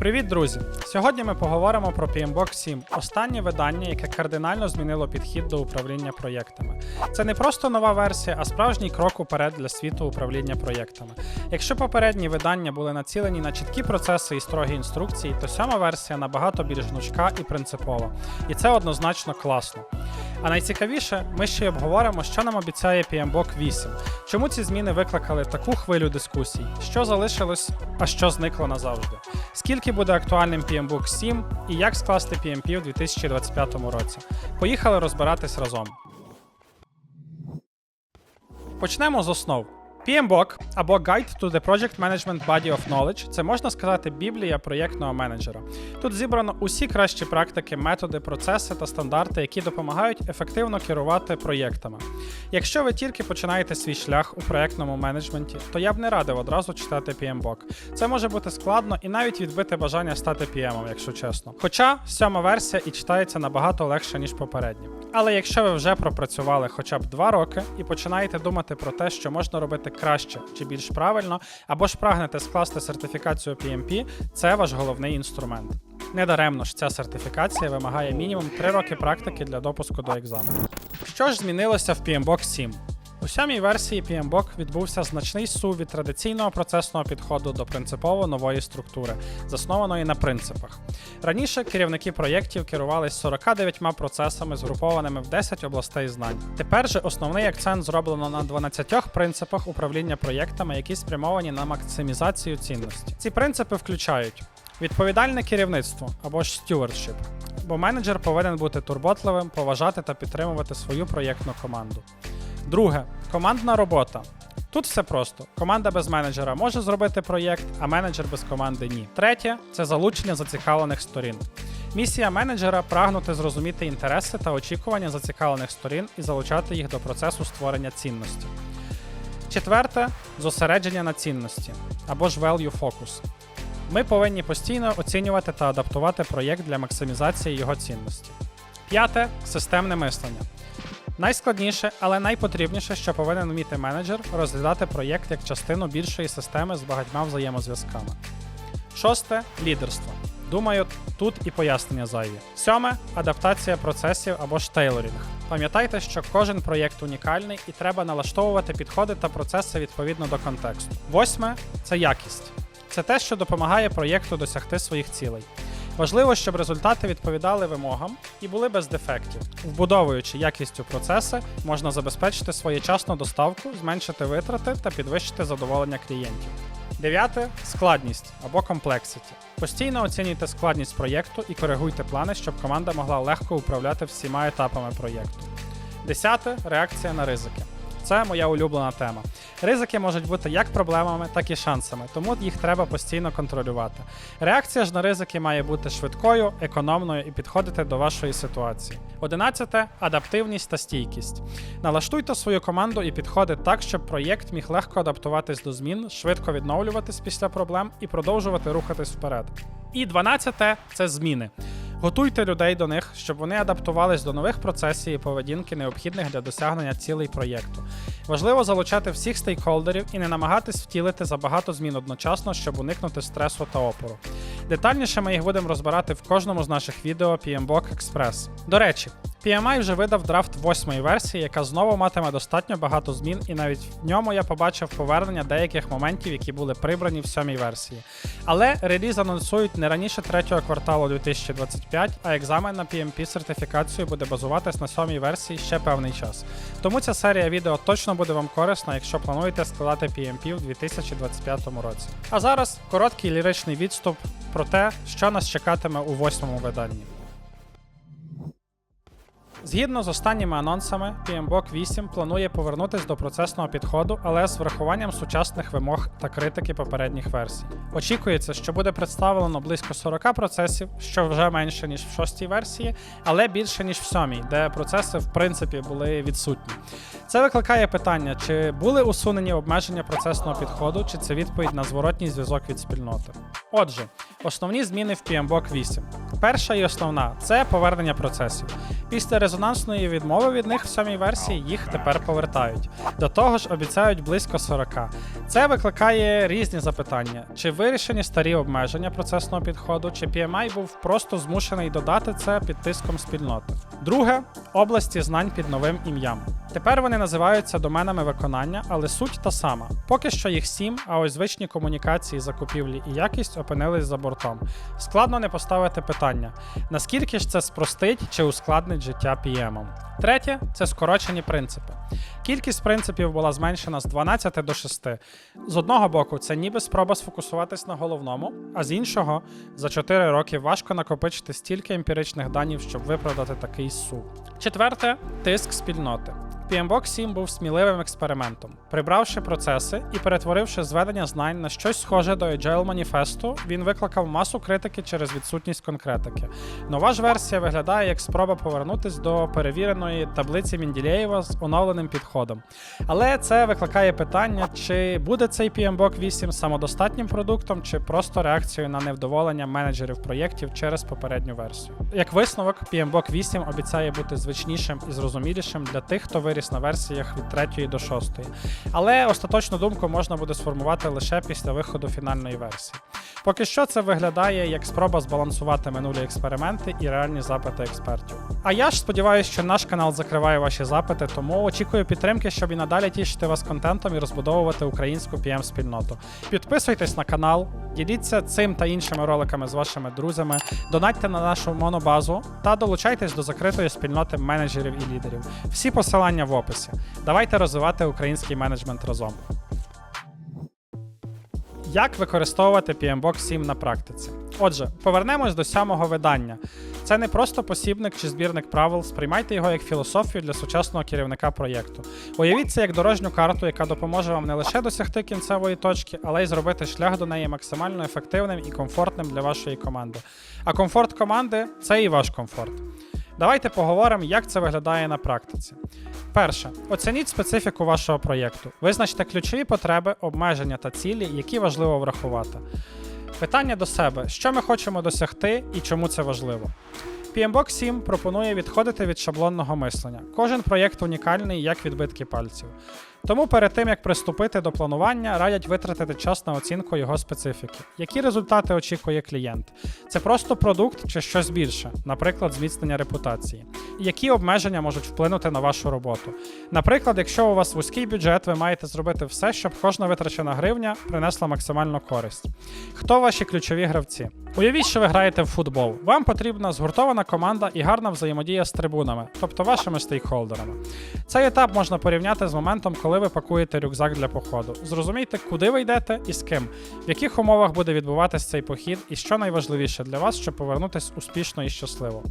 Привіт, друзі! Сьогодні ми поговоримо про PMBOK 7, останнє видання, яке кардинально змінило підхід до управління проєктами. Це не просто нова версія, а справжній крок уперед для світу управління проєктами. Якщо попередні видання були націлені на чіткі процеси і строгі інструкції, то сьома версія набагато більш гнучка і принципова. І це однозначно класно. А найцікавіше, ми ще й обговоримо, що нам обіцяє PMBOK 8, чому ці зміни викликали таку хвилю дискусій, що залишилось, а що зникло назавжди. Скільки буде актуальним PMBOK 7 і як скласти PMP у 2025 році? Поїхали розбиратись разом. Почнемо з основ. PMBOK або Guide to the Project Management Body of Knowledge це можна сказати біблія проєктного менеджера. Тут зібрано усі кращі практики, методи, процеси та стандарти, які допомагають ефективно керувати проєктами. Якщо ви тільки починаєте свій шлях у проєктному менеджменті, то я б не радив одразу читати PMBOK. Це може бути складно і навіть відбити бажання стати PM, якщо чесно. Хоча сьома версія і читається набагато легше, ніж попередні. Але якщо ви вже пропрацювали хоча б два роки і починаєте думати про те, що можна робити краще чи більш правильно, або ж прагнете скласти сертифікацію PMP, це ваш головний інструмент. Недаремно ж ця сертифікація вимагає мінімум 3 роки практики для допуску до екзамену. Що ж змінилося в PMBOK 7? У сьомій версії PMBOK відбувся значний сув від традиційного процесного підходу до принципово нової структури, заснованої на принципах. Раніше керівники проєктів керувались 49 процесами, згрупованими в 10 областей знань. Тепер же основний акцент зроблено на 12 принципах управління проєктами, які спрямовані на максимізацію цінності. Ці принципи включають відповідальне керівництво або ж stewardship, бо менеджер повинен бути турботливим, поважати та підтримувати свою проєктну команду. Друге командна робота. Тут все просто. Команда без менеджера може зробити проєкт, а менеджер без команди ні. Третє це залучення зацікавлених сторін. Місія менеджера прагнути зрозуміти інтереси та очікування зацікавлених сторін і залучати їх до процесу створення цінності. Четверте зосередження на цінності або ж value focus. Ми повинні постійно оцінювати та адаптувати проєкт для максимізації його цінності. П'яте системне мислення. Найскладніше, але найпотрібніше, що повинен вміти менеджер, розглядати проєкт як частину більшої системи з багатьма взаємозв'язками. Шосте лідерство. Думаю, тут і пояснення зайві. Сьоме адаптація процесів або ж тейлорінг. Пам'ятайте, що кожен проєкт унікальний і треба налаштовувати підходи та процеси відповідно до контексту. Восьме це якість. Це те, що допомагає проєкту досягти своїх цілей. Важливо, щоб результати відповідали вимогам і були без дефектів. Вбудовуючи якість у процеси, можна забезпечити своєчасну доставку, зменшити витрати та підвищити задоволення клієнтів. Дев'яте складність або комплексіті. Постійно оцінюйте складність проєкту і коригуйте плани, щоб команда могла легко управляти всіма етапами проєкту. Десяте реакція на ризики. Це моя улюблена тема. Ризики можуть бути як проблемами, так і шансами, тому їх треба постійно контролювати. Реакція ж на ризики має бути швидкою, економною і підходити до вашої ситуації. Одинадцяте адаптивність та стійкість. Налаштуйте свою команду і підходи так, щоб проєкт міг легко адаптуватись до змін, швидко відновлюватись після проблем і продовжувати рухатись вперед. І дванадцяте це зміни. Готуйте людей до них, щоб вони адаптувались до нових процесів і поведінки, необхідних для досягнення цілей проєкту. Важливо залучати всіх стейкхолдерів і не намагатись втілити забагато змін одночасно, щоб уникнути стресу та опору. Детальніше ми їх будемо розбирати в кожному з наших відео PMBOK Express. До речі, PMI вже видав драфт восьмої версії, яка знову матиме достатньо багато змін, і навіть в ньому я побачив повернення деяких моментів, які були прибрані в сьомій версії. Але реліз анонсують не раніше третього кварталу 2025, а екзамен на PMP сертифікацію буде базуватись на сьомій версії ще певний час. Тому ця серія відео точно буде вам корисна, якщо плануєте складати PMP в 2025 році. А зараз короткий ліричний відступ про те, що нас чекатиме у восьмому виданні. Згідно з останніми анонсами, PMBOK 8 планує повернутися до процесного підходу, але з врахуванням сучасних вимог та критики попередніх версій. Очікується, що буде представлено близько 40 процесів, що вже менше ніж в шостій версії, але більше ніж в сьомій, де процеси в принципі були відсутні. Це викликає питання, чи були усунені обмеження процесного підходу, чи це відповідь на зворотній зв'язок від спільноти. Отже, основні зміни в PMBOK 8. Перша і основна це повернення процесів. Після резонансної відмови від них в сьомій версії їх тепер повертають. До того ж, обіцяють близько 40. Це викликає різні запитання: чи вирішені старі обмеження процесного підходу, чи PMI був просто змушений додати це під тиском спільноти. Друге області знань під новим ім'ям. Тепер вони називаються доменами виконання, але суть та сама. Поки що їх сім, а ось звичні комунікації, закупівлі і якість опинились за бортом. Складно не поставити питання: наскільки ж це спростить чи ускладнить життя PM? Третє це скорочені принципи. Кількість принципів була зменшена з 12 до 6. З одного боку, це ніби спроба сфокусуватись на головному, а з іншого, за 4 роки важко накопичити стільки емпіричних данів, щоб виправдати такий сув. Четверте тиск спільноти. PMBOK 7 був сміливим експериментом. Прибравши процеси і перетворивши зведення знань на щось схоже до Agile маніфесту, він викликав масу критики через відсутність конкретики. Нова ж версія виглядає як спроба повернутись до перевіреної таблиці Мінділеєва з оновленим підходом. Але це викликає питання, чи буде цей PMBOK 8 самодостатнім продуктом, чи просто реакцією на невдоволення менеджерів проєктів через попередню версію. Як висновок, PMBOK 8 обіцяє бути звичнішим і зрозумілішим для тих, хто виріс на версіях від 3 до 6. Але остаточну думку можна буде сформувати лише після виходу фінальної версії. Поки що це виглядає як спроба збалансувати минулі експерименти і реальні запити експертів. А я ж сподіваюся, що наш канал закриває ваші запити, тому очікую підтримки, щоб і надалі тішити вас контентом і розбудовувати українську pm спільноту Підписуйтесь на канал, діліться цим та іншими роликами з вашими друзями, донатьте на нашу монобазу та долучайтесь до закритої спільноти менеджерів і лідерів. Всі посилання в описі. Давайте розвивати український менеджмент разом. Як використовувати PMBOK 7 на практиці? Отже, повернемось до сьомого видання. Це не просто посібник чи збірник правил, сприймайте його як філософію для сучасного керівника проєкту. Уявіть це як дорожню карту, яка допоможе вам не лише досягти кінцевої точки, але й зробити шлях до неї максимально ефективним і комфортним для вашої команди. А комфорт команди це і ваш комфорт. Давайте поговоримо, як це виглядає на практиці. Перше, оцініть специфіку вашого проєкту. Визначте ключові потреби, обмеження та цілі, які важливо врахувати. Питання до себе: що ми хочемо досягти і чому це важливо. PMBOK 7 пропонує відходити від шаблонного мислення. Кожен проєкт унікальний, як відбитки пальців. Тому перед тим як приступити до планування, радять витратити час на оцінку його специфіки. Які результати очікує клієнт? Це просто продукт чи щось більше, наприклад, зміцнення репутації. Які обмеження можуть вплинути на вашу роботу? Наприклад, якщо у вас вузький бюджет, ви маєте зробити все, щоб кожна витрачена гривня принесла максимальну користь. Хто ваші ключові гравці? Уявіть, що ви граєте в футбол. Вам потрібна згуртована команда і гарна взаємодія з трибунами, тобто вашими стейкхолдерами. Цей етап можна порівняти з моментом, коли ви пакуєте рюкзак для походу. Зрозумійте, куди ви йдете і з ким, в яких умовах буде відбуватись цей похід, і що найважливіше для вас, щоб повернутися успішно і щасливо.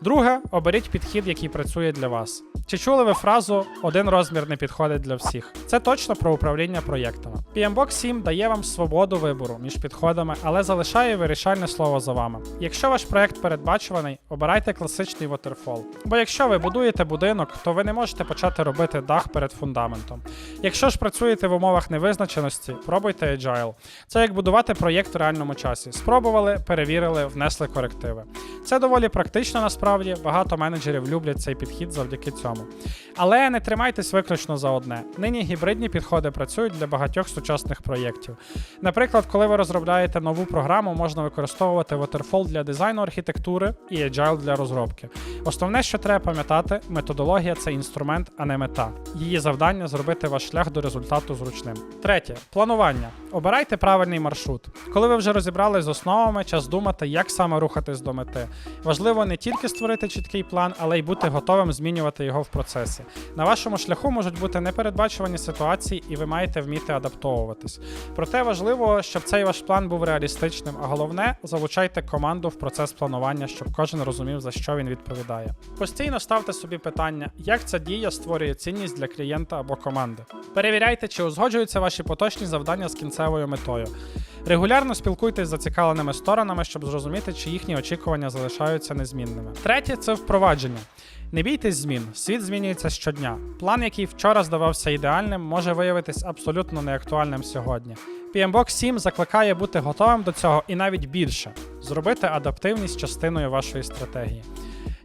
Друге, оберіть підхід, який працює для вас. Чи чули ви фразу один розмір не підходить для всіх? Це точно про управління проєктами. PMBOK 7 дає вам свободу вибору між підходами, але залишає вирішальне слово за вами. Якщо ваш проєкт передбачуваний, обирайте класичний waterfall. Бо якщо ви будуєте будинок, то ви не можете почати робити дах перед фундаментом. Якщо ж працюєте в умовах невизначеності, пробуйте Agile. Це як будувати проєкт в реальному часі. Спробували, перевірили, внесли корективи. Це доволі практично насправді. Багато менеджерів люблять цей підхід завдяки цьому. Але не тримайтесь виключно за одне. Нині гібридні підходи працюють для багатьох сучасних проєктів. Наприклад, коли ви розробляєте нову програму, можна використовувати Waterfall для дизайну архітектури і Agile для розробки. Основне, що треба пам'ятати, методологія це інструмент, а не мета. Її завдання зробити ваш шлях до результату зручним. Третє планування. Обирайте правильний маршрут. Коли ви вже розібрались з основами, час думати, як саме рухатись до мети. Важливо не тільки створити чіткий план, але й бути готовим змінювати його в процесі. На вашому шляху можуть бути непередбачувані ситуації, і ви маєте вміти адаптовуватись. Проте важливо, щоб цей ваш план був реалістичним, а головне, залучайте команду в процес планування, щоб кожен розумів, за що він відповідає. Постійно ставте собі питання, як ця дія створює цінність для клієнта або команди. Перевіряйте, чи узгоджуються ваші поточні завдання з кінцевою метою. Регулярно спілкуйтесь з зацікавленими сторонами, щоб зрозуміти, чи їхні очікування залишаються незмінними. Третє це впровадження. Не бійтесь змін, світ змінюється щодня. План, який вчора здавався ідеальним, може виявитись абсолютно неактуальним сьогодні. PMBOK 7 закликає бути готовим до цього і навіть більше зробити адаптивність частиною вашої стратегії.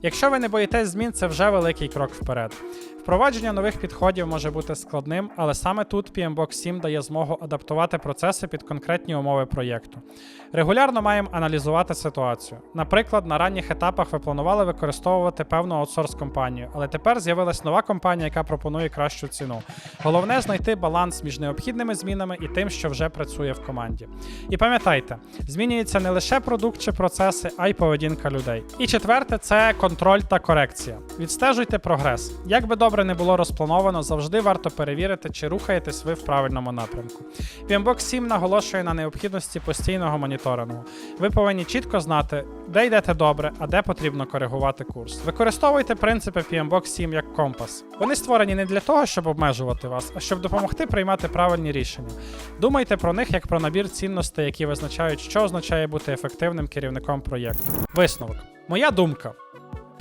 Якщо ви не боїтесь змін, це вже великий крок вперед. Впровадження нових підходів може бути складним, але саме тут PMBOK 7 дає змогу адаптувати процеси під конкретні умови проєкту. Регулярно маємо аналізувати ситуацію. Наприклад, на ранніх етапах ви планували використовувати певну аутсорс-компанію, але тепер з'явилась нова компанія, яка пропонує кращу ціну. Головне знайти баланс між необхідними змінами і тим, що вже працює в команді. І пам'ятайте, змінюється не лише продукт чи процеси, а й поведінка людей. І четверте це контроль та корекція. Відстежуйте прогрес. Як би добре не було розплановано, завжди варто перевірити, чи рухаєтесь ви в правильному напрямку. PMBOK 7 наголошує на необхідності постійного моніторингу. Ви повинні чітко знати, де йдете добре, а де потрібно коригувати курс. Використовуйте принципи PMBOK 7 як компас. Вони створені не для того, щоб обмежувати вас, а щоб допомогти приймати правильні рішення. Думайте про них як про набір цінностей, які визначають, що означає бути ефективним керівником проєкту. Висновок. Моя думка.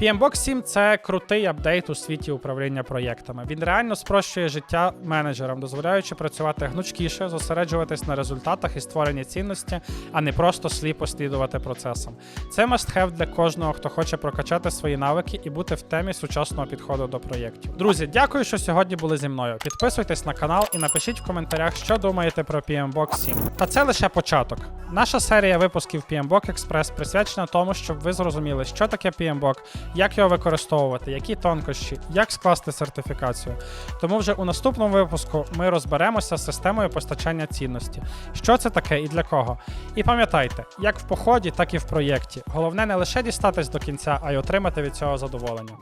PMBOK 7 це крутий апдейт у світі управління проєктами. Він реально спрощує життя менеджерам, дозволяючи працювати гнучкіше, зосереджуватись на результатах і створенні цінності, а не просто сліпо слідувати процесам. Це must-have для кожного, хто хоче прокачати свої навики і бути в темі сучасного підходу до проєктів. Друзі, дякую, що сьогодні були зі мною. Підписуйтесь на канал і напишіть в коментарях, що думаєте про PMBOK 7. Та це лише початок. Наша серія випусків PMBOK Express присвячена тому, щоб ви зрозуміли, що таке PMBOK, як його використовувати, які тонкощі, як скласти сертифікацію. Тому вже у наступному випуску ми розберемося з системою постачання цінності, що це таке і для кого. І пам'ятайте, як в поході, так і в проєкті. Головне не лише дістатись до кінця, а й отримати від цього задоволення.